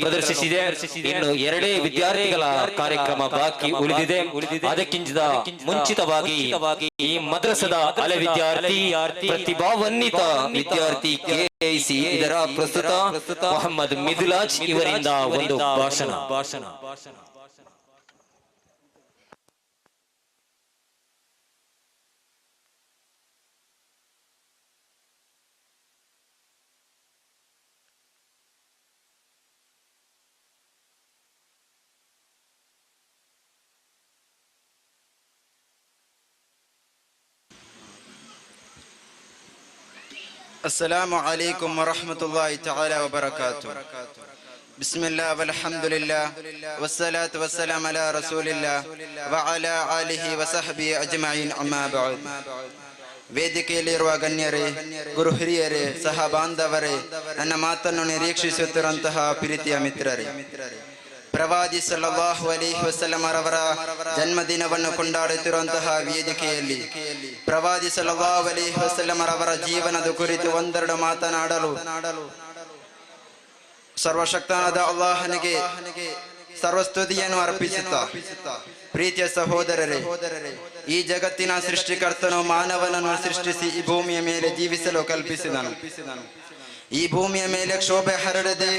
ಪ್ರದರ್ಶಿಸಿದೆ. ಇನ್ನು ಎರಡೇ ವಿದ್ಯಾರ್ಥಿಗಳ ಕಾರ್ಯಕ್ರಮ ಬಾಕಿ ಉಳಿದಿದೆ. ಅದಕ್ಕಿಂತ ಮುಂಚಿತವಾಗಿ ಈ ಮದ್ರಸದ ಹಳೆ ವಿದ್ಯಾರ್ಥಿ ಪ್ರತಿಭಾವನ್ನಿತ ವಿದ್ಯಾರ್ಥಿ ಕೆಐಸಿ ಇದರ ಪ್ರಸ್ತುತ ಮೊಹಮ್ಮದ್ ಮಿದುಲಾಜ್ ಇವರಿಂದ ಒಂದು ಭಾಷಣ ಭಾಷಣ. السلام عليكم ورحمة الله تعالى وبركاته بسم الله والحمد لله والصلاة والسلام على رسول الله وعلى آله وصحبه أجمعين أما بعد ವೇದಿಕೆಯಲ್ಲಿರುವ ಗಣ್ಯರೇ ಗುರು ಹಿರಿಯರೇ ಸಹ ಬಾಂಧವರೇ ನನ್ನ ಮಾತನ್ನು ನಿರೀಕ್ಷಿಸುತ್ತಿರುವಂತಹ ಪ್ರೀತಿಯ ಮಿತ್ರರೇ ಪ್ರವಾದಿ ಸಲ್ಲಲ್ಲಾಹು ಅಲೈಹಿ ರವರ ಜನ್ಮದಿನವನ್ನು ಕೊಂಡಾಡುತ್ತಿರುವಂತಹ ವೇದಿಕೆಯಲ್ಲಿ ಪ್ರವಾದಿ ಸಲ್ಲಲ್ಲಾಹು ಅಲೈಹಿ ರವರ ಜೀವನದ ಕುರಿತು ಒಂದೆರಡು ಮಾತನಾಡಲು ಸರ್ವಶಕ್ತನಾದ ಅಲ್ಲಾಹನಿಗೆ ಸರ್ವಸ್ತುತಿಯನ್ನು ಅರ್ಪಿಸುತ್ತಾ. ಪ್ರೀತಿಯ ಸಹೋದರರೇ, ಈ ಜಗತ್ತಿನ ಸೃಷ್ಟಿಕರ್ತನು ಮಾನವನನ್ನು ಸೃಷ್ಟಿಸಿ ಈ ಭೂಮಿಯ ಮೇಲೆ ಜೀವಿಸಲು ಕಲ್ಪಿಸಿದನು. ಈ ಭೂಮಿಯ ಮೇಲೆ ಕ್ಷೋಭೆ ಹರಡದೆ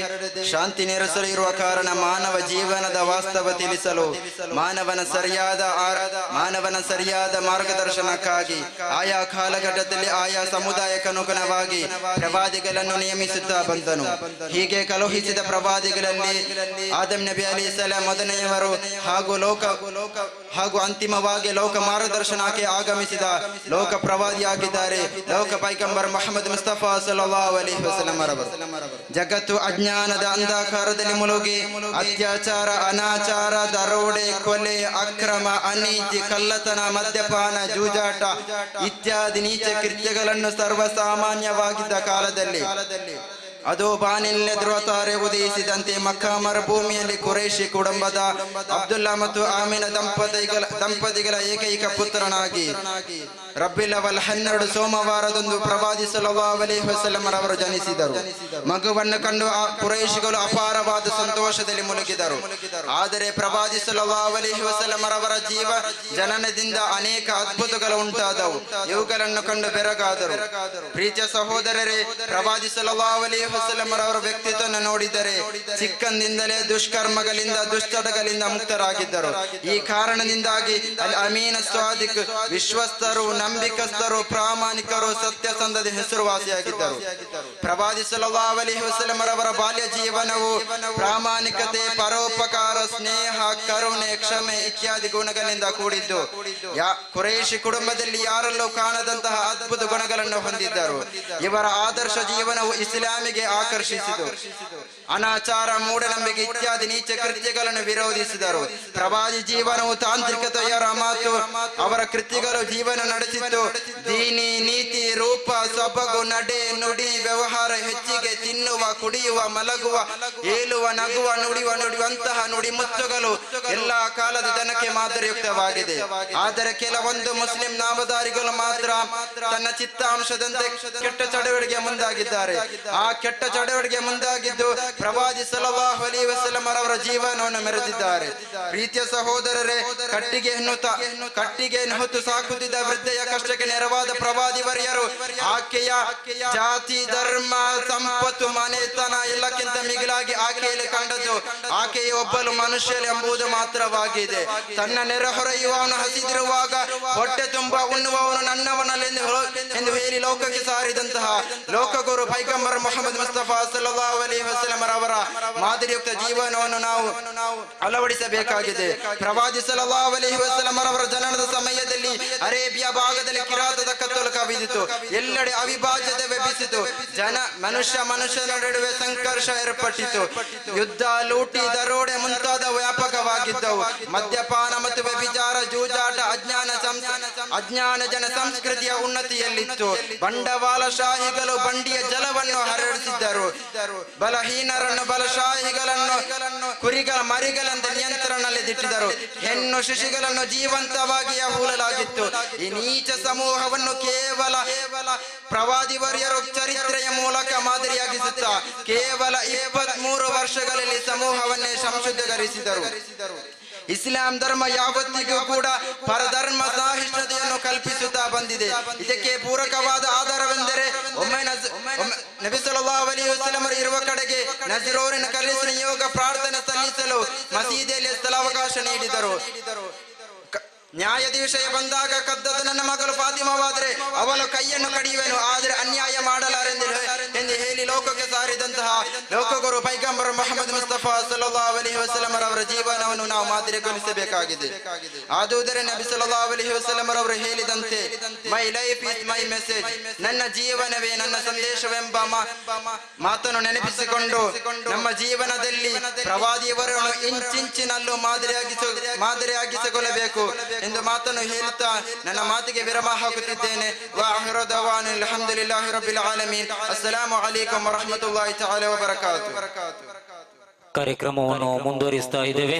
ಶಾಂತಿ ನೆರೆಸಲು ಇರುವ ಕಾರಣ ಮಾನವ ಜೀವನದ ವಾಸ್ತವ ತಿಳಿಸಲು ಮಾನವನ ಸರಿಯಾದ ಮಾನವನ ಸರಿಯಾದ ಮಾರ್ಗದರ್ಶನಕ್ಕಾಗಿ ಆಯಾ ಕಾಲಘಟ್ಟದಲ್ಲಿ ಆಯಾ ಸಮುದಾಯಕ್ಕನುಗುಣವಾಗಿ ಪ್ರವಾದಿಗಳನ್ನು ನಿಯಮಿಸುತ್ತಾ ಬಂದನು. ಹೀಗೆ ಕಳುಹಿಸಿದ ಪ್ರವಾದಿಗಳಲ್ಲಿ ಆದಮ್ ನಬಿ ಅಲಿ ಸಲಾಂ ಮೊದಲನೆಯವರು ಹಾಗೂ ಲೋಕ ಲೋಕ ಹಾಗೂ ಅಂತಿಮವಾಗಿ ಲೋಕ ಮಾರ್ಗದರ್ಶನಕ್ಕೆ ಆಗಮಿಸಿದ ಲೋಕ ಪ್ರವಾದಿಯಾಗಿದ್ದಾರೆ. ಲೋಕ ಪೈಕಂಬರ್ ಮೊಹಮ್ಮದ್ ಮುಸ್ತಫಾ ಸಲಹಾ ಅಲಿ ಜಗತ್ತು ಅಜ್ಞಾನದ ಅಂಧಕಾರದಲ್ಲಿ ಮುಳುಗಿ ಅತ್ಯಾಚಾರ ಅನಾಚಾರ ದರೋಡೆ ಕೊಲೆ ಅಕ್ರಮ ಅನೀತಿ ಕಳ್ಳತನ ಮದ್ಯಪಾನ ಜೂಜಾಟ ಇತ್ಯಾದಿ ನೀಚ ಕೃತ್ಯಗಳನ್ನು ಸರ್ವಸಾಮಾನ್ಯವಾಗಿದ್ದ ಕಾಲದಲ್ಲಿ ಅದು ಬಾನಿಲ್ಲೆದುರುವ ತಾರೆ ಉದಯಿಸಿದಂತೆ ಮಕ್ಕ ಮರುಭೂಮಿಯಲ್ಲಿ ಕುರೈಶಿ ಕುಟುಂಬದ ಅಬ್ದುಲ್ಲಾ ಮತ್ತು ಆಮಿನ ದಂಪತಿಗಳ ದಂಪತಿಗಳ ಏಕೈಕ ಪುತ್ರನಾಗಿ. ರಬ್ಬಿಲವಲ್ ಹನ್ನೆರಡು ಸೋಮವಾರದಂದು ಪ್ರವಾದಿ ಸುಲಭಾವಲಿ ಅಲೈಹಿ ವಸಲ್ಲಂ ರವರು ಜನಿಸಿದರು. ಮಗುವನ್ನು ಕಂಡು ಆ ಕುರೈಶಿಗಳು ಅಪಾರವಾದ ಸಂತೋಷದಲ್ಲಿ ಮುಳುಗಿದರು. ಆದರೆ ಪ್ರವಾದಿ ಸುಲಭಾವಲಿ ರವರ ಜೀವ ಜನನದಿಂದ ಅನೇಕ ಅದ್ಭುತಗಳು ಉಂಟಾದವು. ಇವುಗಳನ್ನು ಕಂಡು ಬೆರಗಾದರು. ಪ್ರೀತಿಯ ಸಹೋದರರೇ, ಪ್ರವಾದಿ ಸಲ್ಲಲ್ಲಾಹು ರವರ ವ್ಯಕ್ತಿತ್ವವನ್ನು ನೋಡಿದರೆ ಚಿಕ್ಕಂದಿಂದಲೇ ದುಷ್ಕರ್ಮಗಳಿಂದ, ದುಶ್ಚಟಗಳಿಂದ ಮುಕ್ತರಾಗಿದ್ದರು. ಈ ಕಾರಣದಿಂದಾಗಿ ಅಮೀನ ಸ್ವಾದಿಕ್ ವಿಶ್ವಸ್ತರು ನಂಬಿಕಸ್ಥರು, ಪ್ರಾಮಾಣಿಕರು ಸತ್ಯಸಂಧದ ಹೆಸರುವಾಸಿಯಾಗಿದ್ದರು. ಪ್ರವಾದಿ ಸುಲಭಾವಲಿ ಅಲೈಹಿ ವಸಲ್ಲಂ ರವರ ಬಾಲ್ಯ ಜೀವನವು ಪ್ರಾಮಾಣಿಕತೆ ಪರೋಪಕಾರ ಸ್ನೇಹ, ಕರುಣೆ, ಕ್ಷಮೆ ಇತ್ಯಾದಿ ಗುಣಗಳಿಂದ ಕೂಡಿದ್ದು. ಕುರೇಶಿ ಕುಟುಂಬದಲ್ಲಿ ಯಾರಲ್ಲೂ ಕಾಣದಂತಹ ಅದ್ಭುತ ಗುಣಗಳನ್ನು ಹೊಂದಿದ್ದರು. ಇವರ ಆದರ್ಶ ಜೀವನವು ಇಸ್ಲಾಮಿಗೆ ಆಕರ್ಷಿಸಿತು. ಅನಾಚಾರ, ಮೂಢನಂಬಿಕೆ ಇತ್ಯಾದಿ ನೀಚ ಕೃತ್ಯಗಳನ್ನು ವಿರೋಧಿಸಿದರು. ಪ್ರವಾದಿ ಜೀವನವು ತಾಂತ್ರಿಕತೆಯರ ಮಾತು. ಅವರ ಕೃತ್ಯಗಳು ಜೀವನ ನಡೆಸಿದ್ದು ದೀನಿ ನೀತಿ ನಡೆ ನುಡಿ, ವ್ಯವಹಾರ ಹೆಚ್ಚಿಗೆ ತಿನ್ನುವ, ಕುಡಿಯುವ, ಮಲಗುವ, ಏಳುವ, ನಗುವ, ನುಡಿಯುವ, ನುಡಿಯುವಂತಹ ನುಡಿ ಮುಚ್ಚುಗಳು ಎಲ್ಲಾ ಕಾಲದ ಜನಕ್ಕೆ ಮಾದರಿಯುಕ್ತವಾಗಿದೆ. ಆದರೆ ಕೆಲವೊಂದು ಮುಸ್ಲಿಂ ನಾಮಧಾರಿಗಳು ಮಾತ್ರ ತನ್ನ ಚಿತ್ತಾಂಶದಂತೆ ಕೆಟ್ಟ ಚಟುವಟಿಕೆ ಮುಂದಾಗಿದ್ದಾರೆ. ಆ ಕೆಟ್ಟ ಚಟುವಟಿಕೆ ಮುಂದಾಗಿದ್ದು ಪ್ರವಾದಿ ಅಲೈಹಿ ವಸಲ್ಲಂ ಅವರ ಜೀವನವನ್ನು ಮೆರೆದಿದ್ದಾರೆ. ಪ್ರೀತಿಯ ಸಹೋದರರೇ, ಕಟ್ಟಿಗೆ ಕಟ್ಟಿಗೆ ಹೊತ್ತು ಸಾಕುತ್ತಿದ್ದ ವೃದ್ಧೆಯ ಕಷ್ಟಕ್ಕೆ ನೆರವಾದ ಪ್ರವಾದಿ ವರ್ಯರು ಆಕೆಯ ಜಾತಿ, ಧರ್ಮ, ಸಂಪತ್ತು, ಮನೆತನ ಎಲ್ಲಕ್ಕಿಂತ ಮಿಗಿಲಾಗಿ ಆಕೆಯಲ್ಲಿ ಕಂಡದ್ದು ಆಕೆಯ ಒಬ್ಬಳು ಮನುಷ್ಯ ಎಂಬುದು ಮಾತ್ರವಾಗಿದೆ. ತನ್ನ ನೆರೆಹೊರೆಯುವವನು ಹಸಿದಿರುವಾಗ ಹೊಟ್ಟೆ ತುಂಬ ಉಣ್ಣುವವನು ನನ್ನವನಲ್ಲೆಂದು ಹೊ- ಎಂದು ಹೇಳಿ ಲೋಕಕ್ಕೆ ಸಾರಿದಂತಹ ಲೋಕಗುರು ಪೈಗಂಬರ್ ಮೊಹಮ್ಮದ್ ಮುಸ್ತಫಾ ಅಲೈಹಿ ವಸಲ್ಲಂ ಅವರ ಮಾದರಿಯುಕ್ತ ಜೀವನವನ್ನು ನಾವು ಅಳವಡಿಸಬೇಕಾಗಿದೆ. ಪ್ರವಾದಿ ಅಲೈಹಿ ವಸಲ್ಲಂ ಅವರ ಜನನದ ಸಮಯದಲ್ಲಿ ಅರೇಬಿಯಾ ಭಾಗದಲ್ಲಿ ಕಿರಾತದ ಕವಿದಿತು ಎಲ್ಲೆಡೆ ಅವಿಭಾಜ್ಯತೆ ವ್ಯಪಿಸಿತು ಜನ ಮನುಷ್ಯ ಮನುಷ್ಯನ ನಡುವೆ ಸಂಘರ್ಷ ಏರ್ಪಟ್ಟಿತು. ಯುದ್ಧ ಲೂಟಿ ದರೋಡೆ ಮುಂತಾದ ವ್ಯಾಪಕವಾಗಿದ್ದವು. ಮದ್ಯಪಾನ ಮತ್ತು ವ್ಯಭಿಚಾರ, ಜೂಜಾಟ ಅಜ್ಞಾನ ಜನ ಸಂಸ್ಕೃತಿಯ ಉನ್ನತಿಯಲ್ಲಿತ್ತು. ಬಂಡವಾಳಶಾಹಿಗಳು ಬಂಡಿಯ ಜಲವನ್ನು ಹರಡಿಸಿದ್ದರು. ಬಲಹೀನರನ್ನು ಬಲಶಾಹಿಗಳನ್ನು ಕುರಿಗಳ ಮರಿಗಳಂತೆ ನಿಯಂತ್ರಣದಲ್ಲಿ ಕಳೆದಿಟ್ಟಿದರು ಹೆಣ್ಣು ಶಿಶುಗಳನ್ನು ಜೀವಂತವಾಗಿ ಹೂಳಲಾಗಿತ್ತು. ಈ ನೀಚ ಸಮೂಹವನ್ನು ಕೇವಲ ಕೇವಲ ಪ್ರವಾದಿ ವರ್ಯರು ಚರಿತ್ರೆಯ ಮೂಲಕ ಮಾದರಿಯಾಗಿಸುತ್ತಾ, ಕೇವಲ ಇಪ್ಪತ್ತ್ ಮೂರು ವರ್ಷಗಳಲ್ಲಿ ಸಮೂಹವನ್ನೇ ಸಂಶುದ್ಧೀಕರಿಸಿದರು. ಇಸ್ಲಾಂ ಧರ್ಮ ಯಾವತ್ತಿಗೂ ಕೂಡ ಪರಧರ್ಮ ನಜರೋರಿನ ಕಲಿಸಿನ ನಿಯೋಗ ಪ್ರಾರ್ಥನೆ ಸಲ್ಲಿಸಲು ಮಸೀದಿಯಲ್ಲಿ ಸ್ಥಳಾವಕಾಶ ನೀಡಿದರು. ವಿಷಯ ಬಂದಾಗ ಕದ್ದದ್ದು ನನ್ನ ಮಗಳು ಫಾತಿಮವಾದ್ರೆ ಅವನು ಕೈಯನ್ನು ಕಡಿಯುವೆನು, ಆದರೆ ಅನ್ಯಾಯ ಮಾಡಲಾರೆಂದು ಹೇ- ಎಂದು ಹೇಳಿ ಲೋಕಕ್ಕೆ ಸಾರಿದಂತಹ ಲೋಕಗುರು ಪೈಗಂಬರ್ ಮೊಹಮ್ಮದ್ ಮುಸ್ತಫಾ ಸಲ್ಲಲ್ಲಾಹು ಅಲಿ ಅವರ ಜೀವನವನ್ನು ನಾವು ಮಾದರಿಗೊಳಿಸಬೇಕಾಗಿದೆ ಆದುದರ ನಬಿ ಸಲ್ಲಲ್ಲಾಹು ಅಲಿ ವಸಲ್ಲಂ ಅವರು ಹೇಳಿದಂತೆ my life is my message ನನ್ನ ಜೀವನವೇ ನನ್ನ ಸಂದೇಶವೆಂಬ ಮಾತನ್ನು ನೆನಪಿಸಿಕೊಂಡು ನಮ್ಮ ಜೀವನದಲ್ಲಿ ಪ್ರವಾದಿಯವರನ್ನು ಇಂಚಿಂಚಿನಲ್ಲೂ ಮಾದರಿಯಾಗಿಸ, ಮಾದರಿಯಾಗಿಸಿಕೊಳ್ಳಬೇಕು ಎಂದು ಮಾತನ್ನು ಹೇಳುತ್ತಾ ನನ್ನ ಮಾತಿಗೆ ವಿರಮ ಹಾಕುತ್ತಿದ್ದೇನೆ. ಅಸ್ಸಲಾಮು ಅಲೈಕುಂ ವರಹಮತುಲ್ಲಾಹಿ ತಆಲಾ ವಬರಕಾತು ಕಾರ್ಯಕ್ರಮವನ್ನು ಮುಂದುವರಿಸ್ತಾ ಇದ್ದೇವೆ